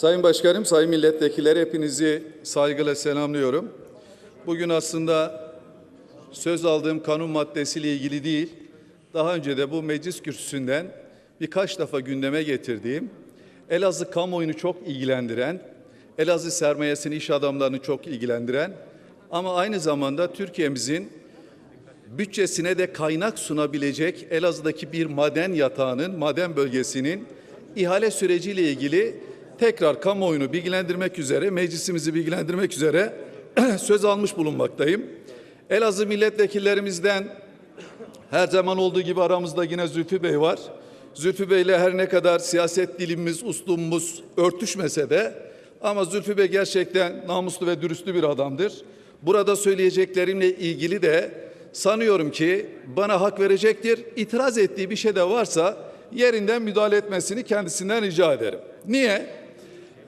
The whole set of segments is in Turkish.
Sayın Başkanım, Sayın Milletvekilleri hepinizi saygıyla selamlıyorum. Bugün aslında söz aldığım kanun maddesiyle ilgili değil, daha önce de bu meclis kürsüsünden birkaç defa gündeme getirdiğim, Elazığ kamuoyunu çok ilgilendiren, Elazığ sermayesini, iş adamlarını çok ilgilendiren ama aynı zamanda Türkiye'mizin bütçesine de kaynak sunabilecek Elazığ'daki bir maden yatağının, maden bölgesinin ihale süreciyle ilgili tekrar kamuoyunu bilgilendirmek üzere, meclisimizi bilgilendirmek üzere söz almış bulunmaktayım. Elazığ milletvekillerimizden her zaman olduğu gibi aramızda yine Zülfü Bey var. Zülfü Bey ile her ne kadar siyaset dilimiz, uslubumuz örtüşmese de ama Zülfü Bey gerçekten namuslu ve dürüstlü bir adamdır. Burada söyleyeceklerimle ilgili de sanıyorum ki bana hak verecektir. İtiraz ettiği bir şey de varsa yerinden müdahale etmesini kendisinden rica ederim. Niye?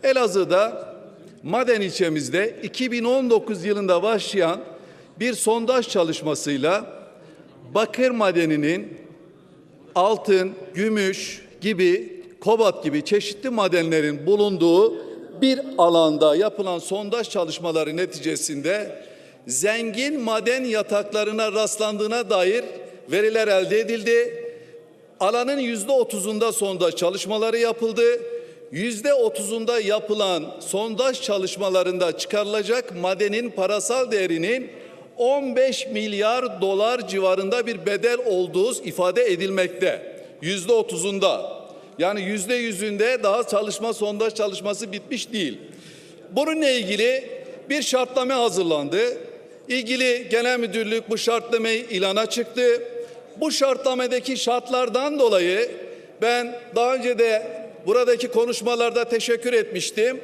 Elazığ'da Maden ilçemizde 2019 yılında başlayan bir sondaj çalışmasıyla bakır madeninin altın, gümüş gibi, kobalt gibi çeşitli madenlerin bulunduğu bir alanda yapılan sondaj çalışmaları neticesinde zengin maden yataklarına rastlandığına dair veriler elde edildi. Alanın yüzde otuzunda sondaj çalışmaları yapıldı. Yüzde otuzunda yapılan sondaj çalışmalarında çıkarılacak madenin parasal değerinin 15 milyar dolar civarında bir bedel olduğu ifade edilmekte. Yüzde otuzunda. Yani yüzde yüzünde daha çalışma sondaj çalışması bitmiş değil. Bununla ilgili bir şartlama hazırlandı. İlgili genel müdürlük bu şartlamayı ilana çıktı. Bu şartlamadaki şartlardan dolayı ben daha önce de buradaki konuşmalarda teşekkür etmiştim.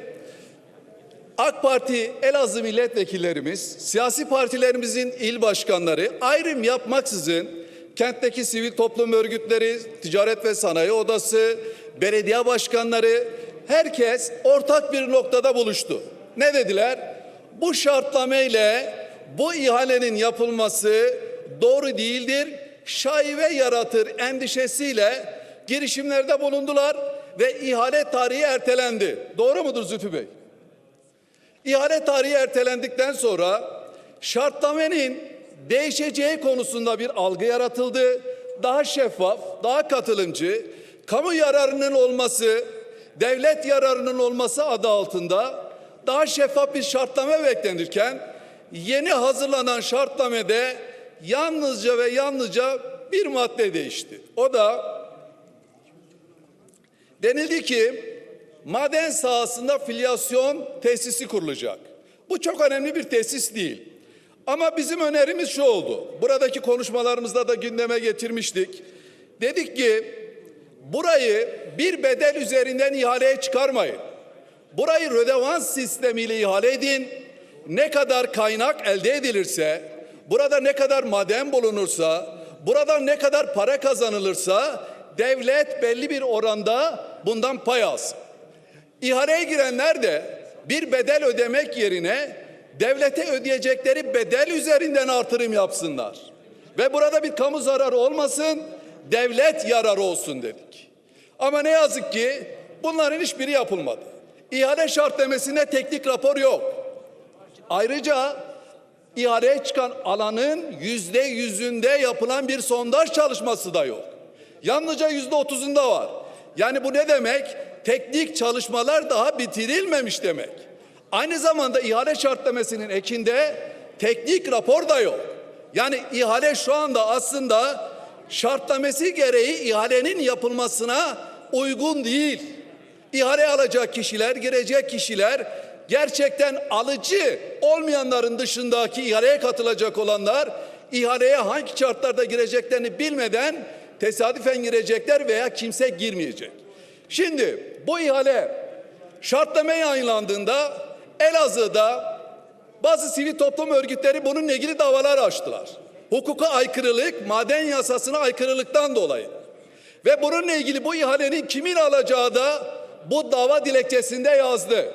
AK Parti Elazığ milletvekillerimiz, siyasi partilerimizin il başkanları ayrım yapmaksızın kentteki sivil toplum örgütleri, ticaret ve sanayi odası, belediye başkanları herkes ortak bir noktada buluştu. Ne dediler? Bu şartlama ile bu ihalenin yapılması doğru değildir. Şaibe yaratır endişesiyle girişimlerde bulundular ve ihale tarihi ertelendi. Doğru mudur Zülfü Bey? İhale tarihi ertelendikten sonra şartlamenin değişeceği konusunda bir algı yaratıldı. Daha şeffaf, daha katılımcı, kamu yararının olması, devlet yararının olması adı altında daha şeffaf bir şartlama beklenirken yeni hazırlanan şartlamede yalnızca ve yalnızca bir madde değişti. O da denildi ki maden sahasında filyasyon tesisi kurulacak. Bu çok önemli bir tesis değil. Ama bizim önerimiz şu oldu. Buradaki konuşmalarımızda da gündeme getirmiştik. Dedik ki burayı bir bedel üzerinden ihaleye çıkarmayın. Burayı rödevans sistemiyle ihale edin. Ne kadar kaynak elde edilirse, burada ne kadar maden bulunursa, burada ne kadar para kazanılırsa devlet belli bir oranda bundan pay alsın. İhaleye girenler de bir bedel ödemek yerine devlete ödeyecekleri bedel üzerinden artırım yapsınlar. Ve burada bir kamu zararı olmasın, devlet yararı olsun dedik. Ama ne yazık ki bunların hiçbiri yapılmadı. İhale şartlemesinde teknik rapor yok. Ayrıca ihaleye çıkan alanın yüzde yüzünde yapılan bir sondaj çalışması da yok. Yalnızca yüzde otuzunda var. Yani bu ne demek? Teknik çalışmalar daha bitirilmemiş demek. Aynı zamanda ihale şartlamesinin ekinde teknik rapor da yok. Yani ihale şu anda aslında şartlamesi gereği ihalenin yapılmasına uygun değil. İhale alacak kişiler, girecek kişiler gerçekten alıcı olmayanların dışındaki ihaleye katılacak olanlar ihaleye hangi şartlarda gireceklerini bilmeden tesadüfen girecekler veya kimse girmeyecek. Şimdi bu ihale şartlama yayınlandığında Elazığ'da bazı sivil toplum örgütleri bununla ilgili davalar açtılar. Hukuka aykırılık, maden yasasına aykırılıktan dolayı. Ve bununla ilgili bu ihalenin kimin alacağı da bu dava dilekçesinde yazdı.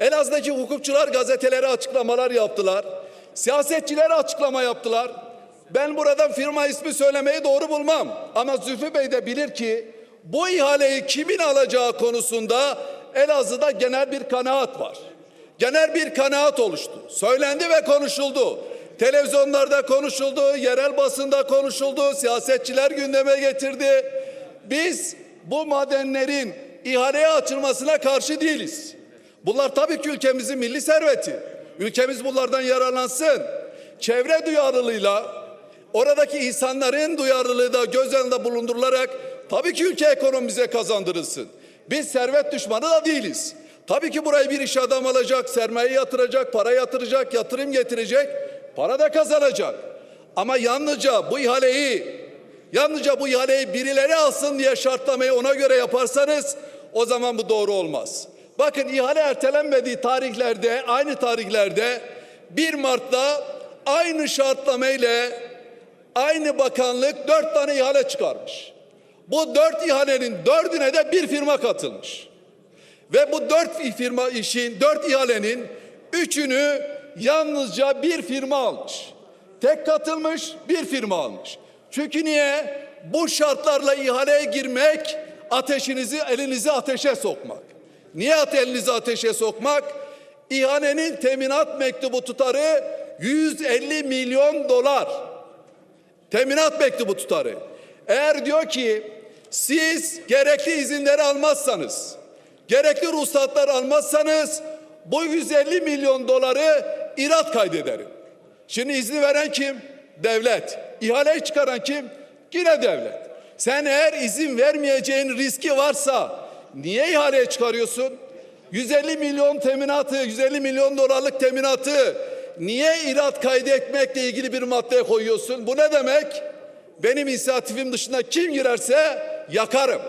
Elazığ'daki hukukçular gazetelere açıklamalar yaptılar. Siyasetçiler açıklama yaptılar. Ben buradan firma ismi söylemeyi doğru bulmam. Ama Zülfü Bey de bilir ki bu ihaleyi kimin alacağı konusunda Elazığ'da genel bir kanaat var. Genel bir kanaat oluştu. Söylendi ve konuşuldu. Televizyonlarda konuşuldu, yerel basında konuşuldu, siyasetçiler gündeme getirdi. Biz bu madenlerin ihaleye açılmasına karşı değiliz. Bunlar tabii ki ülkemizin milli serveti. Ülkemiz bunlardan yararlansın. Çevre duyarlılığıyla oradaki insanların duyarlılığı da göz önünde bulundurularak tabii ki ülke ekonomimize kazandırılsın. Biz servet düşmanı da değiliz. Tabii ki burayı bir iş adam alacak, sermaye yatıracak, para yatıracak, yatırım getirecek, para da kazanacak. Ama yalnızca bu ihaleyi, yalnızca bu ihaleyi birileri alsın diye şartlamayı ona göre yaparsanız o zaman bu doğru olmaz. Bakın ihale ertelenmediği tarihlerde, aynı tarihlerde 1 Mart'ta aynı şartlamayla aynı bakanlık dört tane ihale çıkarmış. Bu dört ihalenin dördüne de bir firma katılmış. Ve bu dört firma işin, dört ihalenin üçünü yalnızca bir firma almış. Tek katılmış, bir firma almış. Çünkü niye? Bu şartlarla ihaleye girmek, ateşinizi, elinizi ateşe sokmak. Niye elinizi ateşe sokmak? İhalenin teminat mektubu tutarı 150 milyon dolar. Teminat mektubu tutarı. Eğer diyor ki siz gerekli izinleri almazsanız, gerekli ruhsatlar almazsanız bu 150 milyon doları irat kaydederim. Şimdi izni veren kim? Devlet. İhaleyi çıkaran kim? Yine devlet. Sen eğer izin vermeyeceğin riski varsa niye ihaleye çıkarıyorsun? 150 milyon teminatı, 150 milyon dolarlık teminatı niye irat kaydetmekle ilgili bir maddeye koyuyorsun? Bu ne demek? Benim inisiyatifim dışında kim girerse yakarım.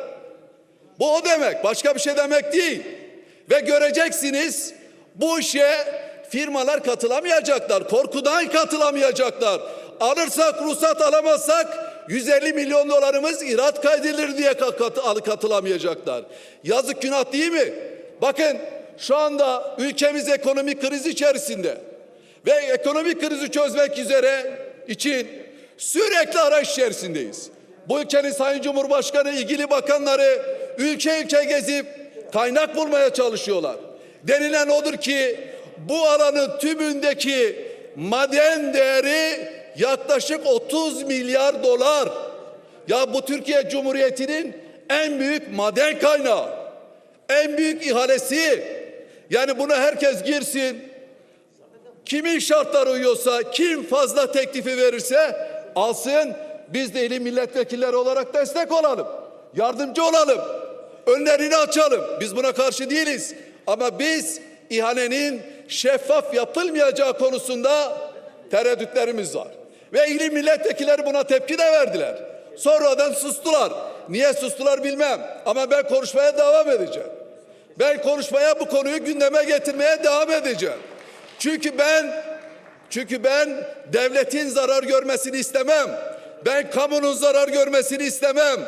Bu o demek. Başka bir şey demek değil. Ve göreceksiniz bu işe firmalar katılamayacaklar. Korkudan katılamayacaklar. Alırsak ruhsat alamazsak 150 milyon dolarımız irat kaydedilir diye katı, katılamayacaklar. Yazık günah değil mi? Bakın şu anda ülkemiz ekonomik kriz içerisinde. Ve ekonomik krizi çözmek üzere için sürekli arayış içerisindeyiz. Bu ülkenin Sayın Cumhurbaşkanı, ilgili bakanları ülke ülke gezip kaynak bulmaya çalışıyorlar. Denilen odur ki bu alanın tümündeki maden değeri yaklaşık 30 milyar dolar. Ya bu Türkiye Cumhuriyeti'nin en büyük maden kaynağı. En büyük ihalesi. Yani buna herkes girsin. Kimin şartları uyuyorsa, kim fazla teklifi verirse alsın. Biz de ilim milletvekilleri olarak destek olalım. Yardımcı olalım. Önlerini açalım. Biz buna karşı değiliz. Ama biz ihalenin şeffaf yapılmayacağı konusunda tereddütlerimiz var. Ve ilim milletvekilleri buna tepki de verdiler. Sonradan sustular. Niye sustular bilmem. Ama ben konuşmaya devam edeceğim. Ben konuşmaya bu konuyu gündeme getirmeye devam edeceğim. Çünkü ben çünkü ben devletin zarar görmesini istemem. Ben kamunun zarar görmesini istemem.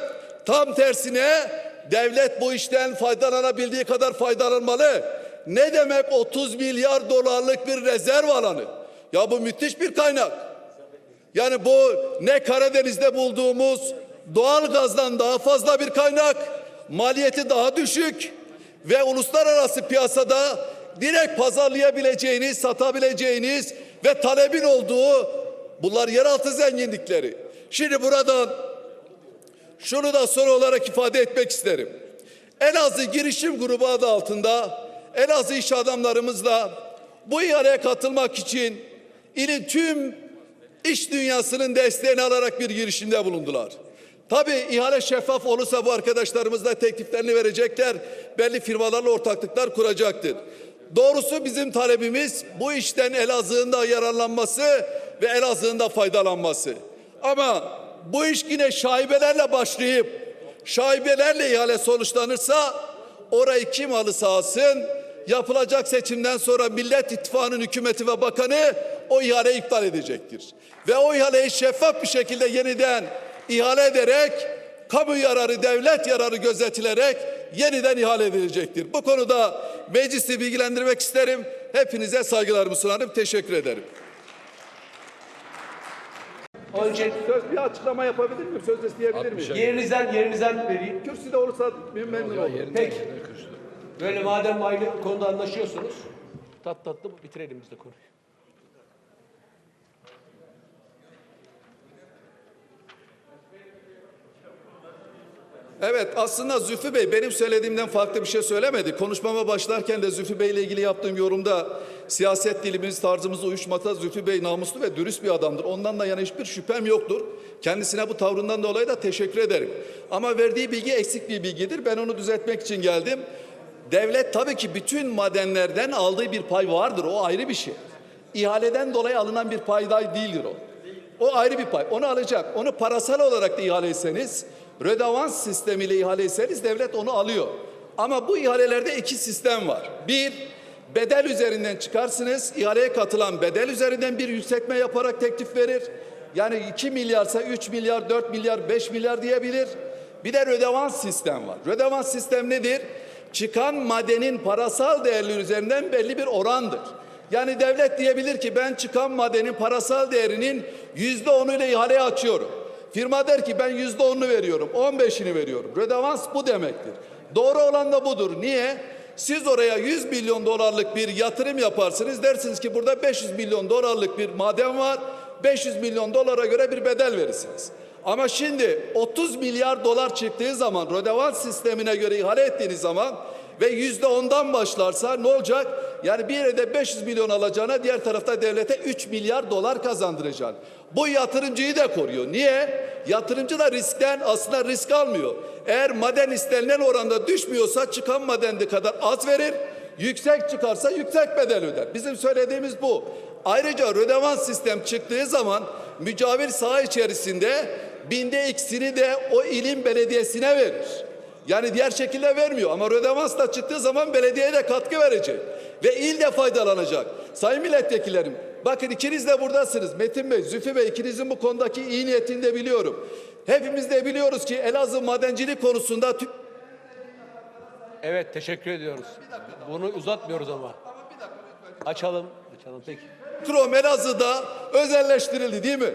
Tam tersine devlet bu işten faydalanabildiği kadar faydalanmalı. Ne demek 30 milyar dolarlık bir rezerv alanı? Ya bu müthiş bir kaynak. Yani bu ne Karadeniz'de bulduğumuz doğal gazdan daha fazla bir kaynak, maliyeti daha düşük ve uluslararası piyasada direkt pazarlayabileceğiniz, satabileceğiniz ve talebin olduğu bunlar yeraltı zenginlikleri. Şimdi buradan şunu da son olarak ifade etmek isterim. Elazığ Girişim Grubu adı altında Elazığ iş adamlarımızla bu ihaleye katılmak için ilin tüm iş dünyasının desteğini alarak bir girişimde bulundular. Tabii ihale şeffaf olursa bu arkadaşlarımız da tekliflerini verecekler. Belli firmalarla ortaklıklar kuracaktır. Doğrusu bizim talebimiz bu işten Elazığ'ın da yararlanması ve Elazığ'ın da faydalanması. Ama bu iş yine şaibelerle başlayıp şaibelerle ihale sonuçlanırsa orayı kim alırsa alsın yapılacak seçimden sonra Millet İttifakı'nın hükümeti ve bakanı o ihaleyi iptal edecektir. Ve o ihaleyi şeffaf bir şekilde yeniden ihale ederek kamu yararı, devlet yararı gözetilerek yeniden ihale edilecektir. Bu konuda meclisi bilgilendirmek isterim. Hepinize saygılarımı sunarım. Teşekkür ederim. Önce Söz bir açıklama yapabilir miyim? Söz isteyebilir miyim? yerinizden yerinizden vereyim. Kürsüde olursa memnun olurum. Peki. Böyle madem aynı konuda anlaşıyorsunuz, tat tatlı bitirelim biz de konuyu. Evet aslında Zülfü Bey benim söylediğimden farklı bir şey söylemedi. Konuşmama başlarken de Zülfü Bey ile ilgili yaptığım yorumda siyaset dilimiz tarzımız uyuşmata Zülfü Bey namuslu ve dürüst bir adamdır. Ondan da yani hiçbir şüphem yoktur. Kendisine bu tavrından dolayı da teşekkür ederim. Ama verdiği bilgi eksik bir bilgidir. Ben onu düzeltmek için geldim. Devlet tabii ki bütün madenlerden aldığı bir pay vardır. O ayrı bir şey. İhaleden dolayı alınan bir payday değildir o. O ayrı bir pay. Onu alacak. Onu parasal olarak da ihale etseniz, rödavans sistemiyle ihale etseniz devlet onu alıyor. Ama bu ihalelerde iki sistem var. Bir, bedel üzerinden çıkarsınız. İhaleye katılan bedel üzerinden bir yükseltme yaparak teklif verir. Yani 2 milyarsa 3 milyar, 4 milyar, 5 milyar diyebilir. Bir de rödevans sistem var. Rödevans sistem nedir? Çıkan madenin parasal değerleri üzerinden belli bir orandır. Yani devlet diyebilir ki ben çıkan madenin parasal değerinin yüzde onuyla ihaleye açıyorum. Firma der ki ben yüzde onunu veriyorum, on beşini veriyorum. Rödevans bu demektir. Doğru olan da budur. Niye? Siz oraya 100 milyon dolarlık bir yatırım yaparsınız. Dersiniz ki burada 500 milyon dolarlık bir maden var. 500 milyon dolara göre bir bedel verirsiniz. Ama şimdi 30 milyar dolar çıktığı zaman rödevans sistemine göre ihale ettiğiniz zaman ve yüzde ondan başlarsa ne olacak? Yani bir yerde 500 milyon alacağına diğer tarafta devlete 3 milyar dolar kazandıracaksın. Bu yatırımcıyı da koruyor. Niye? Yatırımcı da riskten aslında risk almıyor. Eğer maden istenilen oranda düşmüyorsa çıkan madende kadar az verir. Yüksek çıkarsa yüksek bedel öder. Bizim söylediğimiz bu. Ayrıca rödevans sistem çıktığı zaman mücavir saha içerisinde binde ikisini de o ilin belediyesine verir. Yani diğer şekilde vermiyor ama rödevans da çıktığı zaman belediyeye de katkı verecek. Ve il de faydalanacak. Sayın milletvekillerim bakın ikiniz de buradasınız. Metin Bey, Züfü Bey ikinizin bu konudaki iyi niyetini de biliyorum. Hepimiz de biliyoruz ki Elazığ madencilik konusunda tüm Evet, teşekkür ediyoruz. Bunu uzatmıyoruz ama. Açalım, açalım peki. Krom Elazığ'da özelleştirildi değil mi?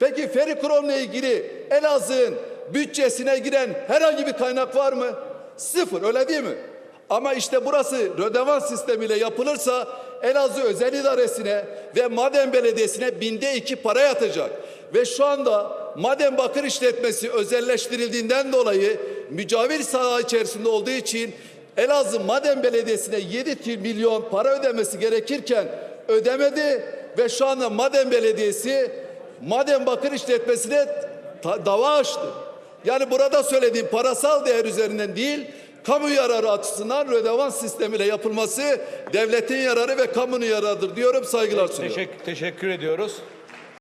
Peki Ferikrom'la ilgili Elazığ'ın bütçesine giren herhangi bir kaynak var mı? Sıfır öyle değil mi? Ama işte burası rödevans sistemiyle yapılırsa Elazığ Özel İdaresi'ne ve Maden Belediyesi'ne binde iki para yatacak. Ve şu anda Maden Bakır İşletmesi özelleştirildiğinden dolayı mücavir saha içerisinde olduğu için Elazığ Maden Belediyesi'ne 7 milyon para ödemesi gerekirken ödemedi ve şu anda Maden Belediyesi Maden Bakır İşletmesi'ne dava açtı. Yani burada söylediğim parasal değer üzerinden değil, kamu yararı açısından rödevans sistemiyle yapılması devletin yararı ve kamunun yararıdır diyorum. Saygılar sunuyorum. Teşekkür, teşekkür ediyoruz.